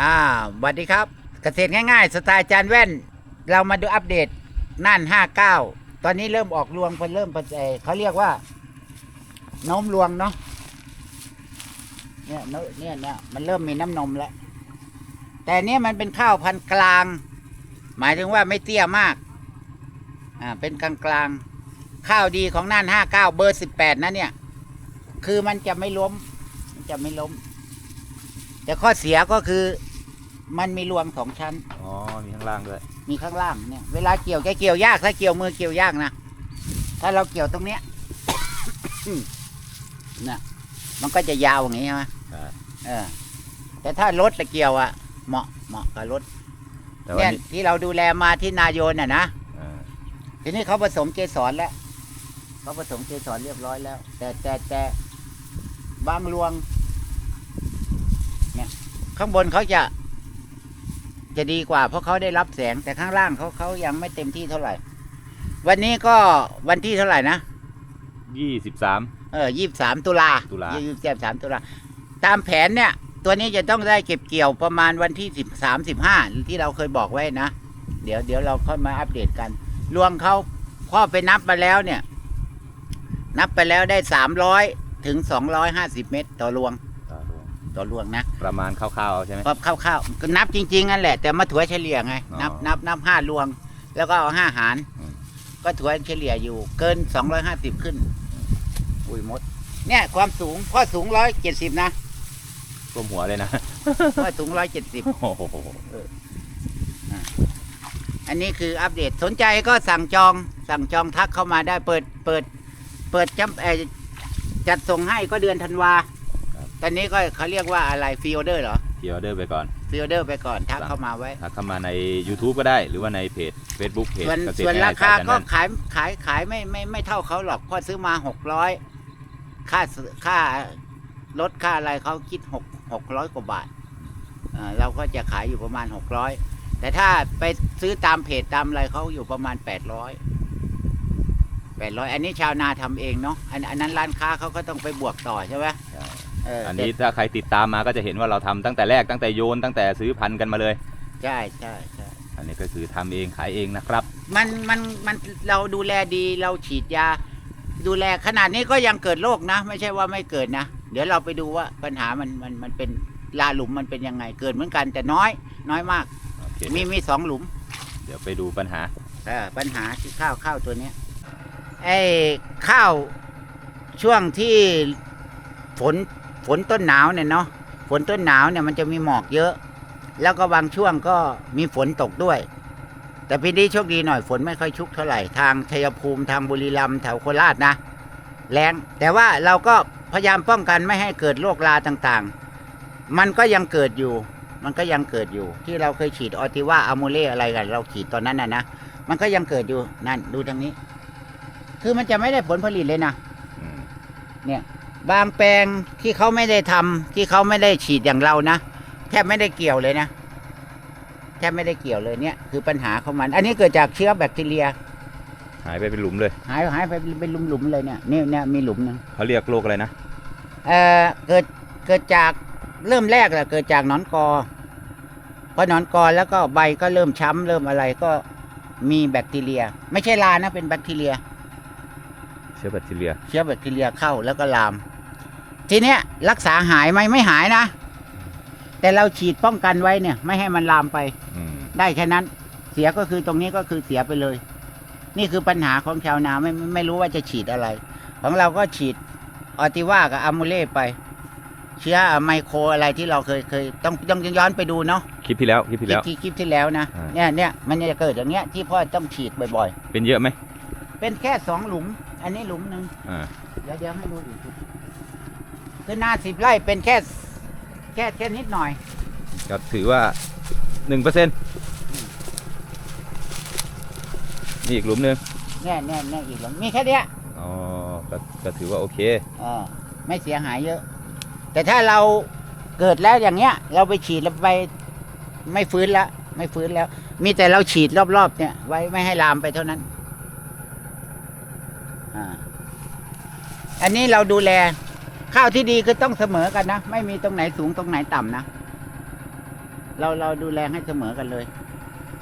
อ่าสวัสดีครับ เกษตรง่ายๆ สไตล์จารย์แว่น เรามาดูอัปเดตน่านห้าเก้าตอนนี้เริ่มออกรวงเพิ่นเริ่มเพิ่นเอ่อเขาเรียกว่าน้มรวงเนาะเนี่ยเนี่ยเนี่ยมันเริ่มมีน้ำนมแล้ว แต่เนี้มันเป็นข้าวพันกลาง หมายถึงว่าไม่เตี้ยมาก อ่า เป็นกลางกลางข้าวดีของน่านห้าเก้าเบอร์สิบแปดนะเนี่ย คือมันจะไม่ล้ม มันจะไม่ล้ม แต่ข้อเสียก็คือ มันมีรวงสองชั้น อ๋อ มีข้างล่างด้วย มีข้างล่างเนี่ย เวลาเกี่ยวแกเกี่ยวยาก ถ้าเกี่ยวมือเกี่ยวยากนะ ถ้าเราเกี่ยวตรงเนี้ยน่ะมันก็จะยาวอย่างนี้ใช่ไหมครับ เออ แต่ถ้ารถตะเกี่ยวอะเหมาะเหมาะกับรถแต่ว่าเนี่ยนี่ที่เราดูแลมาที่นายนน่ะนะ อ่าทีนี้เขาผสมเกสรแล้วเขาผสมเกสรเรียบร้อยแล้ว แต่แต่แต่บางรวง เนี่ย ข้างบนเขาจะ จะดีกว่า เพราะเขาได้รับแสงแต่ข้างล่างเขาเขายังไม่เต็มที่เท่าไหร่ วันนี้ก็วันที่เท่าไหร่นะยี่สิบสาม เออยี่สามตุลาตุลา ยี่สิบสามตุลาตามแผนเนี่ย ตัวนี้จะต้องได้เก็บเกี่ยวประมาณวันที่สิบสามสิบห้าที่เราเคยบอกไว้นะ เดี๋ยวเดี๋ยวเราค่อยมาอัปเดตกันรวงเขาพ่อไปนับมาแล้วเนี่ย นับไปแล้วได้สามร้อยถึงสองร้อยห้าสิบเมตรต่อรวง ต่อรวงนะประมาณคร่าวๆเอาใช่ไหมพอเข้าวๆก็นับจริงๆนั่นแหละแต่มาถัวเฉลี่ยไงอ๋อนับนับนับห้ารวง แล้วก็เอาห้าหารอืมก็ถัวเฉลี่ยอยู่เกินสองร้อยห้าสิบขึ้นอุ้ยมด เนี่ยความสูงพ่อสูงร้อยเจ็ดสิบนะก้มหัวเลยนะพ่อสูงร้อยเจ็ดสิบโอ้โหอันนี้คืออัปเดตสนใจก็สั่งจองสั่งจองทักเข้ามาได้เปิดเปิด เปิดจำเอ่อจัดส่งให้ก็เดือนธันวา ตอนนี้ก็เขาเรียกว่าอะไรฟีออเดอร์เหรอเกี่ยวเดอร์ไปก่อนฟีออเดอร์ไปก่อนทักเข้ามาไว้ทักเข้ามาใน YouTube ก็ได้ หรือว่าในเพจ Facebook เพจส่วนเกษตรส่วนง่รายคาๆสยก็จันทร์ขายขายขายไม่ไม่ไม่เท่าเขาหรอกเพราะซื้อมาหกร้อยค่าซื้อค่ารถค่าอะไรเขาคิดหกหกร้อยกว่าบาทเอ่อเราก็จะขายอยู่ประมาณหกร้อยแต่ถ้าไปซื้อตามเพจตามอะไรเขาอยู่ประมาณแปดร้อยแปดร้อยอันนี้ชาวนาทำเองเนาะอันอันนั้นร้านค้าเขาก็ต้องไปบวกต่อใช่ไหมใช่ เอออัอันนี้ถ้าใครติดตามมาก็จะเห็นว่าเราทำตั้งแต่แรกตั้งแต่โยนตั้งแต่ซื้อพันธุ์กันมาเลย ใช่ใช่ใช่อันนี้ก็คือทำเองขายเองนะครับ มันมันมันเราดูแลดีเราฉีดยา ดูแลขนาดนี้ก็ยังเกิดโรคนะ ไม่ใช่ว่าไม่เกิดนะ เดี๋ยวเราไปดูว่าปัญหามันมันมันเป็นลาหลุมมันเป็นยังไงเกิดเหมือนกันแต่น้อย น้อยมาก โอเคมีมีสองหลุม เดี๋ยวไปดูปัญหา เออปัญหาที่ข้าวข้าวตัวเนี้ยไอ้ข้าวช่วงที่ฝน ฝนต้นหนาวเนี่ยเนาะฝนต้นหนาวเนี่ยมันจะมีหมอกเยอะ แล้วก็บางช่วงก็มีฝนตกด้วย แต่ปีนี้โชคดีหน่อยฝนไม่ค่อยชุกเท่าไหร่ทางชัยภูมิทางบุรีรัมย์แถวโคราชนะแรงแต่ว่าเราก็พยายามป้องกันไม่ให้เกิดโรคราต่างๆ มันก็ยังเกิดอยู่ มันก็ยังเกิดอยู่ ที่เราเคยฉีดออติว่าอะโมเล่อะไรกัน เราฉีดตอนนั้นนะนะมันก็ยังเกิดอยู่นั่นดูทางนี้ คือมันจะไม่ได้ผลผลิตเลยนะอืมเนี่ย บางแปลงที่เขาไม่ได้ทำที่เขาไม่ได้ฉีดอย่างเรานะแทบไม่ได้เกี่ยวเลยนะแทบไม่ได้เกี่ยวเลยเนี่ยคือปัญหาของมัน อันนี้เกิดจากเชื้อแบคทีเรีย หายไปเป็นหลุมเลย หายหายไปเป็นหลุมๆเลยเนี่ยนี่เนี่ยมีหลุมหนึงเขาเรียกโรคอะไรนะเอ่อเกิดเกิดจากเริ่มแรกแหละเกิดจากหนอนกอพอหนอนกอแล้วก็ใบก็เริ่มช้ำเริ่มอะไรก็มีแบคทีเรีย ไม่ใช่ลานะเป็นแบคทีเรีย เชื้อแบคทีเรีย เชื้อแบคทีเรียเข้าแล้วก็ลาม ทีเนี้ยรักษาหายไหมไม่หายนะ แต่เราฉีดป้องกันไว้เนี่ย ไม่ให้มันลามไป อืมได้แค่นั้น เสียก็คือตรงนี้ก็คือเสียไปเลย นี่คือปัญหาของชาวนาไม่ไม่ไม่รู้ว่าจะฉีดอะไร ของเราก็ฉีดออติว่ากับอะมูเล่ไป เชื้อไมโครอะไรที่เราเคยเคยต้องต้องย้อนไปดูเนาะคลิปที่แล้วคลิปที่แล้วที่คลิปที่แล้วนะอ่า เนี่ยเนี่ยมันจะเกิดอย่างเงี้ยที่พ่อต้องฉีดบ่อยเป็นเยอะไหมๆ เป็นแค่สองหลุม อันนี้หลุมหนึ่งอ่าเดี๋ยวเดี๋ยวให้ดูอีกที คือหน้าสิบไร่เป็นแค่แค่แค่นิดหน่อยก็ถือว่าหนึ่งเปอร์เซ็นต์นี่อีกหลุมหนึ่งเนี่ยเนี่ยเนี่ยอีกหลุมมีแค่เนี้ยอ๋อก็ก็ถือว่าโอเค เออไม่เสียหายเยอะ แต่ถ้าเราเกิดแล้วอย่างเงี้ย เราไปฉีดแล้วไปไม่ฟื้นละไม่ฟื้นแล้ว มีแต่เราฉีดรอบๆเนี่ย ไว้ไม่ให้ลามไปเท่านั้น อ่า อันนี้เราดูแล ข้าวที่ดีคือต้องเสมอกันนะ ไม่มีตรงไหนสูงตรงไหนต่ำนะ เราเราดูแลให้เสมอกันเลย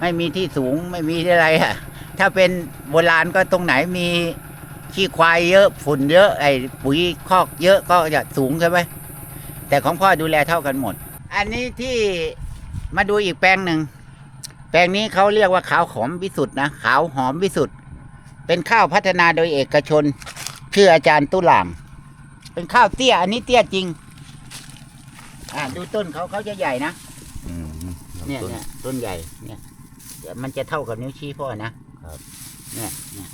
ไม่มีที่สูงไม่มีอะไรอะถ้าเป็นโบราณก็ตรงไหนมีขี้ควายเยอะฝุ่นเยอะไอ้ปุ๋ยคอกเยอะก็จะสูงใช่ไหมแต่ของพ่อดูแลเท่ากันหมด อันนี้ที่มาดูอีกแปลงหนึ่งแปลงนี้เขาเรียกว่าขาวหอมวิสุทธ์นะขาวหอมวิสุทธ์เป็นข้าวพัฒนาโดยเอกชนชื่ออาจารย์ตุลาม เป็นข้าวเตี้ย อันนี้เตี้ยจริง อ่าดูต้นเขาเขาจะใหญ่นะ อืมเนี่ยต้น เนี่ยต้นใหญ่เนี่ยเดี๋ยวมันจะเท่ากับนิ้วชี้พ่อนะครับ เนี่ยเนี่ย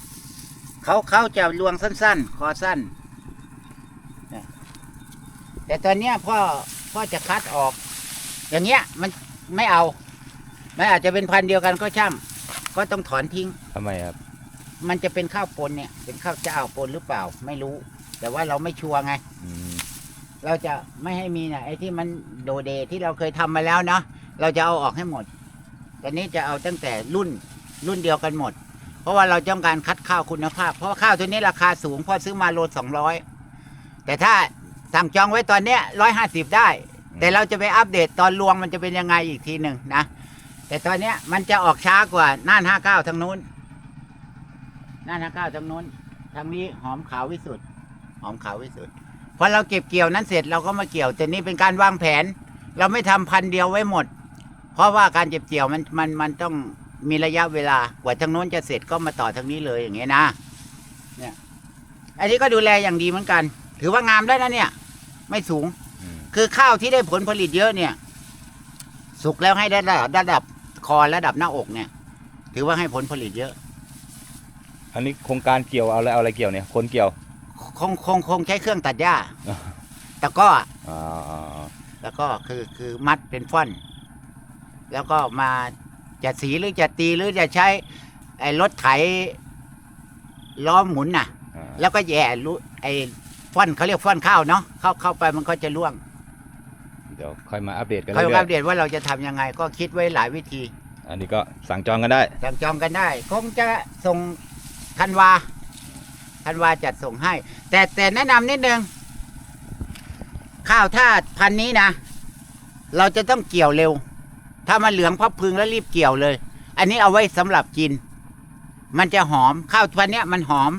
เขาเขาจะรวงสั้น ๆ คอสั้นเนี่ยแต่ตอนเนี้ยพ่อพ่อจะคัดออก อย่างเงี้ยมันไม่เอามันอาจจะเป็นพันธุ์เดียวกันก็ช่างก็ต้องถอนทิ้ง ทำไมครับ มันจะเป็นข้าวปนเนี่ย เป็นข้าวเจ้าปนหรือเปล่า ไม่รู้ แต่ว่าเราไม่ชัวร์ไง อืมเราจะไม่ให้มีนะไอ้ที่มันโดเดที่เราเคยทำมาแล้วเนาะเราจะเอาออกให้หมด ตอนนี้จะเอาตั้งแต่รุ่นรุ่นเดียวกันหมด เพราะว่าเราต้องการคัดข้าวคุณภาพ เพราะว่าข้าวตัวนี้ราคาสูงเพอซื้อมาโลสองร้อยแต่ถ้าสั่งจองไว้ตอนเนี้ยร้อยห้าสิบได้ แต่เราจะไปอัปเดตตอนรวงมันจะเป็นยังไงอีกทีหนึ่งนะ แต่ตอนเนี้ยมันจะออกช้ากว่าน่านห้าเก้าทางนู้นน่านห้าเก้าทางนู้นทางนี้หอมขาววิสุทธ์ หอมขาววิสุทธ์พอเราเก็บเกี่ยวนั้นเสร็จเราก็มาเกี่ยว แต่นี่เป็นการวางแผน เราไม่ทำพันเดียวไว้หมด เพราะว่าการเก็บเกี่ยวมันมันมันต้องมีระยะเวลากว่าทางโน้นจะเสร็จก็มาต่อทางนี้เลยอย่างเงี้ยนะ เนี่ย อันนี้ก็ดูแลอย่างดีเหมือนกัน ถือว่างามได้นะเนี่ย ไม่สูงอืมคือข้าวที่ได้ผลผลิตเยอะเนี่ย สุกแล้วให้ได้ระดับระดับคอระดับหน้าอกเนี่ย ถือว่าให้ผลผลิตเยอะ อันนี้โครงการเกี่ยวเอาอะไรเอาอะไรเกี่ยวเนี่ย คนเกี่ยว คงคงคงใช้เครื่องตัดหญ้าอ่าแต่ก็อ่าอ่าอ่าแล้วก็คือคือมัดเป็นฟ่อน แล้วก็มาจะสีหรือจะตีหรือจะใช้ไอ้รถไถล้อหมุนน่ะ อ่าแล้วก็แย่รู้ไอ้ฟ่อนเขาเรียกฟ่อนข้าวเนาะเข้าเข้าไปมันก็จะล่วงเดี๋ยวค่อยมาอัปเดตกันค่อยเรื่ออัยปเดตว่าเราจะทำยังไง ก็คิดไว้หลายวิธีๆอันนี้ก็สั่งจองกันได้ สั่งจองกันได้ คงจะส่งธันวา ธันว่าจัดส่งให้ แต่แต่แนะนำนิดนึง ข้าวถ้าพันนี้นะ เราจะต้องเกี่ยวเร็ว ถ้ามันเหลืองพับพึงแล้วรีบเกี่ยวเลย อันนี้เอาไว้สำหรับกิน มันจะหอมข้าวพันเนี้ยมันหอม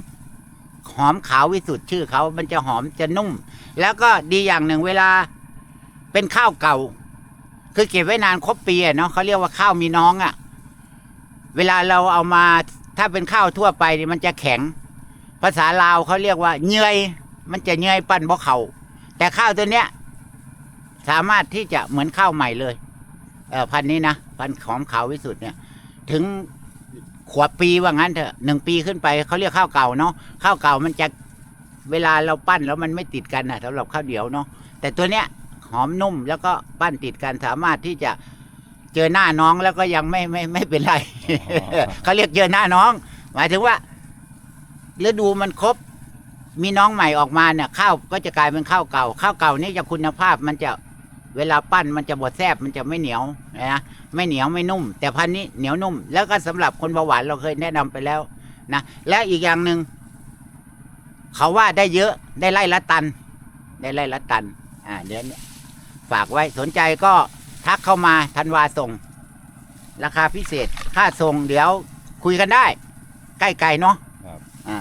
หอมขาววิสุทธิ์ชื่อเขา มันจะหอมจะนุ่ม แล้วก็ดีอย่างหนึ่งเวลาเป็นข้าวเก่า คือเก็บไว้นานครบปีอะเนาะเขาเรียกว่าข้าวมีน้องอะเวลาเราเอามาถ้าเป็นข้าวทั่วไปนี่มันจะแข็ง ภาษาลาวเขาเรียกว่าเนื่อยมันจะเนื่อยปั้นบ่เขาแต่ข้าวตัวเนี้ย สามารถที่จะเหมือนข้าวใหม่เลยเออพันธุ์นี้นะพันธุ์หอมขาววิสุทธ์เนี่ย ถึงขวบปีว่างั้นเถอะหนึ่งปีขึ้นไปเขาเรียกข้าวเก่าเนาะข้าวเก่ามันจะเวลาเราปั้นแล้วมันไม่ติดกันนะสำหรับข้าวเหนียวเนาะแต่ตัวเนี้ยหอมนุ่มแล้วก็ปั้นติดกันสามารถที่จะเจอหน้าน้องแล้วก็ยังไม่ไม่ไม่เป็นไรอ๋อเขาเรียกเจอหน้าน้อง หมายถึงว่า ฤดูมันครบ มีน้องใหม่ออกมาเนี่ยข้าวก็จะกลายเป็นข้าวเก่า ข้าวเก่านี่จะคุณภาพมันจะเวลาปั้นมันจะบดแซบมันจะไม่เหนียวนะไม่เหนียวไม่นุ่ม แต่พันนี้เหนียวนุ่ม แล้วก็สำหรับคนเบาหวานเราเคยแนะนำไปแล้วนะและอีกอย่างหนึ่งเขาว่าได้เยอะได้ไล่ละตัน ได้ไล่ละตันอ่าเดี๋ยวนี้ฝากไว้สนใจก็ทักเข้ามาธันวาส่ง ราคาพิเศษค่าส่งเดี๋ยวคุยกันได้ ใกล้ๆเนาะ อ่า